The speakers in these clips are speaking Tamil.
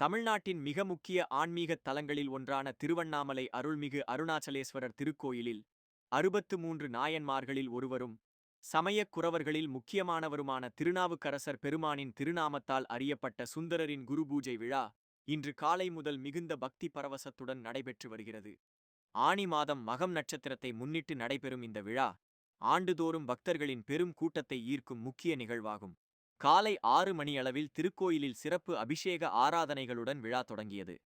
தமிழ்நாட்டின் மிக முக்கிய ஆன்மீகத் தலங்களில் ஒன்றான திருவண்ணாமலை அருள்மிகு அருணாச்சலேஸ்வரர் திருக்கோயிலில் அறுபத்து மூன்று நாயன்மார்களில் ஒருவரும் சமயக் குறவர்களில் முக்கியமானவருமான திருநாவுக்கரசர் பெருமானின் திருநாமத்தால் அறியப்பட்ட சுந்தரரின் குரு பூஜை விழா இன்று காலை முதல் மிகுந்த பக்தி பரவசத்துடன் நடைபெற்று வருகிறது. ஆனி மாதம் மகம் நட்சத்திரத்தை முன்னிட்டு நடைபெறும் இந்த விழா ஆண்டுதோறும் பக்தர்களின் பெரும் கூட்டத்தை ஈர்க்கும் முக்கிய நிகழ்வாகும். காலை ஆறு மணியளவில் திருக்கோயிலில் சிறப்பு அபிஷேக ஆராதனைகளுடன் விழா தொடங்கியது.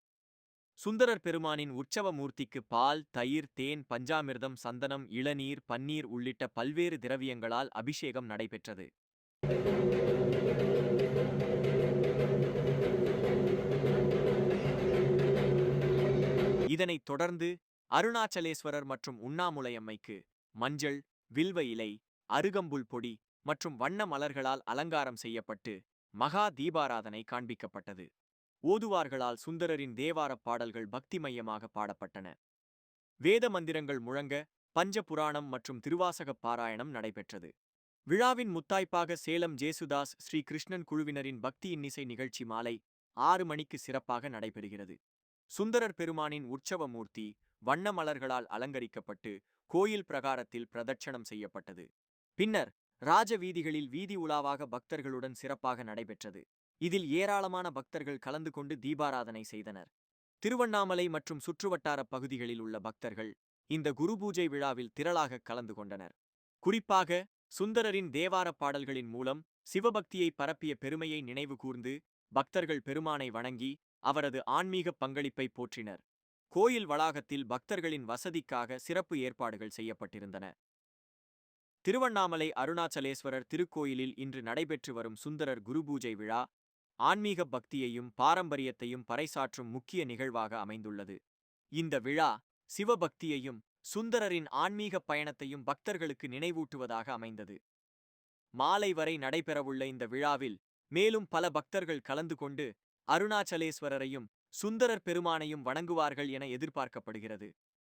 சுந்தரர் பெருமானின் உற்சவ மூர்த்திக்கு பால் தயிர் தேன் பஞ்சாமிர்தம் சந்தனம் இளநீர் பன்னீர் உள்ளிட்ட பல்வேறு திரவியங்களால் அபிஷேகம் நடைபெற்றது. இதனைத் தொடர்ந்து அருணாச்சலேஸ்வரர் மற்றும் உண்ணாமுலையம்மைக்கு மஞ்சள் வில்வ இலை அருகம்புல் பொடி மற்றும் வண்ண மலர்களால் அலங்காரம் செய்யப்பட்டு மகா தீபாராதனை காண்பிக்கப்பட்டது. ஓதுவார்களால் சுந்தரரின் தேவாரப் பாடல்கள் பக்திமயமாக பாடப்பட்டன. வேத மந்திரங்கள் முழங்க பஞ்ச புராணம் மற்றும் திருவாசகப் பாராயணம் நடைபெற்றது. விழாவின் முத்தாய்ப்பாக சேலம் ஜேசுதாஸ் ஸ்ரீ கிருஷ்ணன் குழுவினரின் பக்தி இன்னிசை நிகழ்ச்சி மாலை ஆறு மணிக்கு சிறப்பாக நடைபெறுகிறது. சுந்தரர் பெருமானின் உற்சவ மூர்த்தி வண்ண மலர்களால் அலங்கரிக்கப்பட்டு கோயில் பிரகாரத்தில் பிரதட்சணம் செய்யப்பட்டது. பின்னர் ராஜ வீதிகளில் வீதி உலாவாக பக்தர்களுடன் சிறப்பாக நடைபெற்றது. இதில் ஏராளமான பக்தர்கள் கலந்து கொண்டு தீபாராதனை செய்தனர். திருவண்ணாமலை மற்றும் சுற்றுவட்டாரப் பகுதிகளில் உள்ள பக்தர்கள் இந்த குரு பூஜை விழாவில் திரளாக கலந்து கொண்டனர். குறிப்பாக சுந்தரரின் தேவாரப் பாடல்களின் மூலம் சிவபக்தியை பரப்பிய பெருமையை நினைவு கூர்ந்து பக்தர்கள் பெருமானை வணங்கி அவரது ஆன்மீக பங்களிப்பை போற்றினர். கோயில் வளாகத்தில் பக்தர்களின் வசதிக்காக சிறப்பு ஏற்பாடுகள் செய்யப்பட்டிருந்தன. திருவண்ணாமலை அருணாச்சலேஸ்வரர் திருக்கோயிலில் இன்று நடைபெற்று வரும் சுந்தரர் குருபூஜை விழா ஆன்மீக பக்தியையும் பாரம்பரியத்தையும் பறைசாற்றும் முக்கிய நிகழ்வாக அமைந்துள்ளது. இந்த விழா சிவபக்தியையும் சுந்தரரின் ஆன்மீக பயணத்தையும் பக்தர்களுக்கு நினைவூட்டுவதாக அமைந்தது. மாலை வரை நடைபெறவுள்ள இந்த விழாவில் மேலும் பல பக்தர்கள் கலந்து கொண்டு அருணாச்சலேஸ்வரரையும் சுந்தரர் பெருமானையும் வணங்குவார்கள் என எதிர்பார்க்கப்படுகிறது.